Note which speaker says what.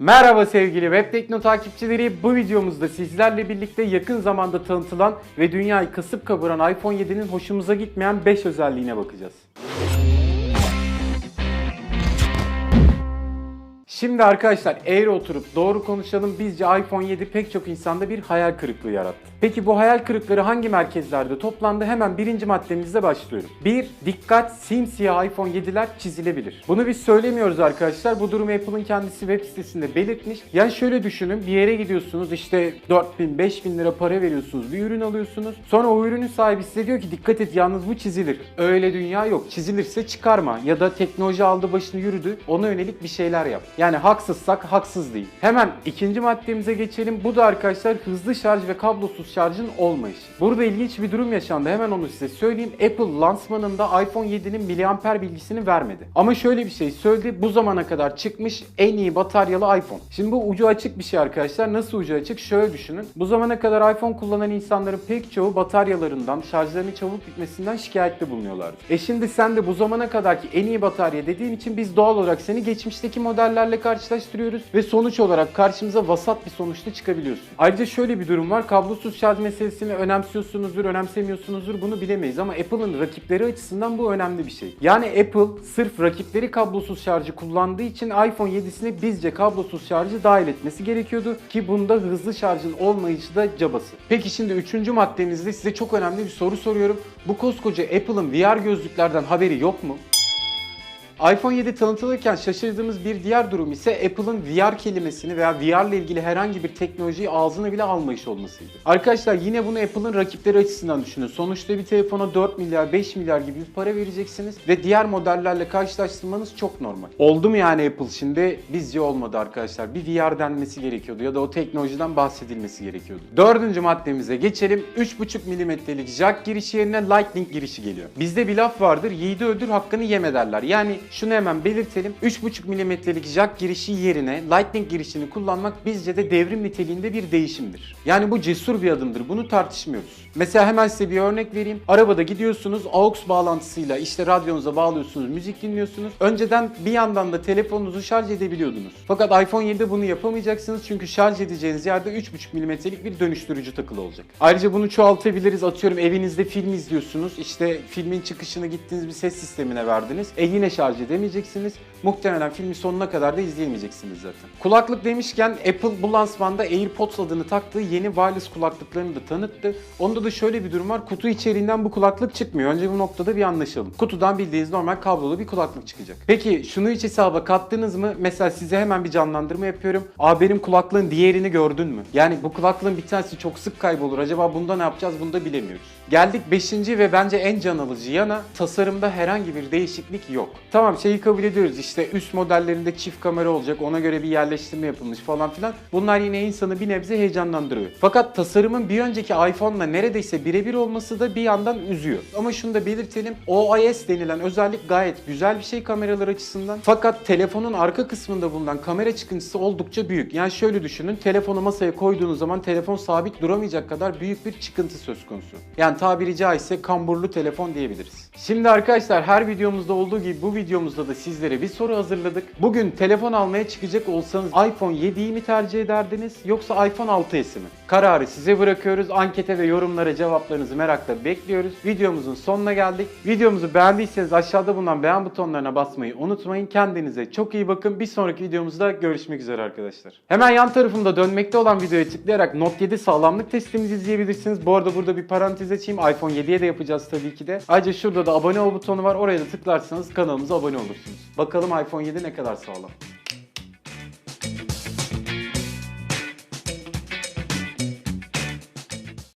Speaker 1: Merhaba sevgili Web Tekno takipçileri. Bu videomuzda sizlerle birlikte yakın zamanda tanıtılan ve dünyayı kasıp kavuran iPhone 7'nin hoşumuza gitmeyen 5 özelliğine bakacağız. Şimdi arkadaşlar eğri oturup doğru konuşalım. Bizce iPhone 7 pek çok insanda bir hayal kırıklığı yarattı. Peki bu hayal kırıkları hangi merkezlerde toplandı? Hemen birinci maddemizle başlıyorum. 1. Dikkat simsiyah iPhone 7'ler çizilebilir. Bunu biz söylemiyoruz arkadaşlar. Bu durumu Apple'ın kendisi web sitesinde belirtmiş. Yani şöyle düşünün bir yere gidiyorsunuz işte 4000 5000 lira para veriyorsunuz bir ürün alıyorsunuz. Sonra o ürünün sahibi size diyor ki dikkat et yalnız bu çizilir. Öyle dünya yok. Çizilirse çıkarma ya da teknoloji aldı başını yürüdü ona yönelik bir şeyler yap. Yani haksızsak haksız değil. Hemen ikinci maddemize geçelim. Bu da arkadaşlar hızlı şarj ve kablosuz şarjın olmayışı. Burada ilginç bir durum yaşandı. Hemen onu size söyleyeyim. Apple lansmanında iPhone 7'nin miliamper bilgisini vermedi. Ama şöyle bir şey söyledi. Bu zamana kadar çıkmış en iyi bataryalı iPhone. Şimdi bu ucu açık bir şey arkadaşlar. Nasıl ucu açık? Şöyle düşünün. Bu zamana kadar iPhone kullanan insanların pek çoğu bataryalarından, şarjlarının çabuk bitmesinden şikayette bulunuyorlardı. E şimdi sen de bu zamana kadarki en iyi batarya dediğin için biz doğal olarak seni geçmişteki modellerle karşılaştırıyoruz ve sonuç olarak karşımıza vasat bir sonuçta çıkabiliyorsun. Ayrıca şöyle bir durum var. Kablosuz şarj meselesini önemsiyorsunuzdur, önemsemiyorsunuzdur bunu bilemeyiz ama Apple'ın rakipleri açısından bu önemli bir şey. Yani Apple sırf rakipleri kablosuz şarjı kullandığı için iPhone 7'sine bizce kablosuz şarjı dahil etmesi gerekiyordu ki bunda hızlı şarjın olmayışı da cabası. Peki şimdi üçüncü maddemizde size çok önemli bir soru soruyorum. Bu koskoca Apple'ın VR gözlüklerden haberi yok mu? iPhone 7 tanıtılırken şaşırdığımız bir diğer durum ise Apple'ın VR kelimesini veya VR ile ilgili herhangi bir teknolojiyi ağzına bile almayış olmasıydı. Arkadaşlar yine bunu Apple'ın rakipleri açısından düşünün. Sonuçta bir telefona 4 milyar 5 milyar gibi bir para vereceksiniz ve diğer modellerle karşılaştırmanız çok normal. Oldu mu yani Apple şimdi? Bizce olmadı arkadaşlar. Bir VR denmesi gerekiyordu ya da o teknolojiden bahsedilmesi gerekiyordu. Dördüncü maddemize geçelim. 3.5 mm'lik jack girişi yerine Lightning girişi geliyor. Bizde bir laf vardır. Yiğidi öldür hakkını yeme derler. Yani şunu hemen belirtelim. 3.5 mm'lik jack girişi yerine Lightning girişini kullanmak bizce de devrim niteliğinde bir değişimdir. Yani bu cesur bir adımdır. Bunu tartışmıyoruz. Mesela hemen size bir örnek vereyim. Arabada gidiyorsunuz AUX bağlantısıyla işte radyonuza bağlıyorsunuz, müzik dinliyorsunuz. Önceden bir yandan da telefonunuzu şarj edebiliyordunuz. Fakat iPhone 7'de bunu yapamayacaksınız çünkü şarj edeceğiniz yerde 3.5 mm'lik bir dönüştürücü takılı olacak. Ayrıca bunu çoğaltabiliriz. Atıyorum evinizde film izliyorsunuz. İşte filmin çıkışını gittiğiniz bir ses sistemine verdiniz. E yine şarj edemeyeceksiniz. Muhtemelen filmi sonuna kadar da izleyemeyeceksiniz zaten. Kulaklık demişken Apple bu lansmanda AirPods adını taktığı yeni wireless kulaklıklarını da tanıttı. Onda da şöyle bir durum var. Kutu içeriğinden bu kulaklık çıkmıyor. Önce bu noktada bir anlaşalım. Kutudan bildiğiniz normal kablolu bir kulaklık çıkacak. Peki şunu hiç hesaba kattınız mı? Mesela size hemen bir canlandırma yapıyorum. Aa benim kulaklığın diğerini gördün mü? Yani bu kulaklığın bir tanesi çok sık kaybolur. Acaba bunda ne yapacağız? Bunu da bilemiyoruz. Geldik 5. ve bence en can alıcı yana tasarımda herhangi bir değişiklik yok. Tamam şeyi kabul ediyoruz işte üst modellerinde çift kamera olacak ona göre bir yerleştirme yapılmış falan filan. Bunlar yine insanı bir nebze heyecanlandırıyor. Fakat tasarımın bir önceki iPhone'la neredeyse birebir olması da bir yandan üzüyor. Ama şunu da belirtelim OIS denilen özellik gayet güzel bir şey kameralar açısından. Fakat telefonun arka kısmında bulunan kamera çıkıntısı oldukça büyük. Yani şöyle düşünün telefonu masaya koyduğunuz zaman telefon sabit duramayacak kadar büyük bir çıkıntı söz konusu. Yani tabiri caizse kamburlu telefon diyebiliriz. Şimdi arkadaşlar her videomuzda olduğu gibi bu videomuzda da sizlere bir soru hazırladık. Bugün telefon almaya çıkacak olsanız iPhone 7'yi mi tercih ederdiniz yoksa iPhone 6s'ı mı? Kararı size bırakıyoruz. Ankete ve yorumlara cevaplarınızı merakla bekliyoruz. Videomuzun sonuna geldik. Videomuzu beğendiyseniz aşağıda bulunan beğen butonlarına basmayı unutmayın. Kendinize çok iyi bakın. Bir sonraki videomuzda görüşmek üzere arkadaşlar. Hemen yan tarafımda dönmekte olan videoya tıklayarak Note 7 sağlamlık testimizi izleyebilirsiniz. Bu arada burada bir parantez açayım. iPhone 7'ye de yapacağız tabii ki de. Ayrıca şurada da abone ol butonu var. Oraya da tıklarsanız kanalımıza abone olursunuz. Bakalım iPhone 7 ne kadar sağlam.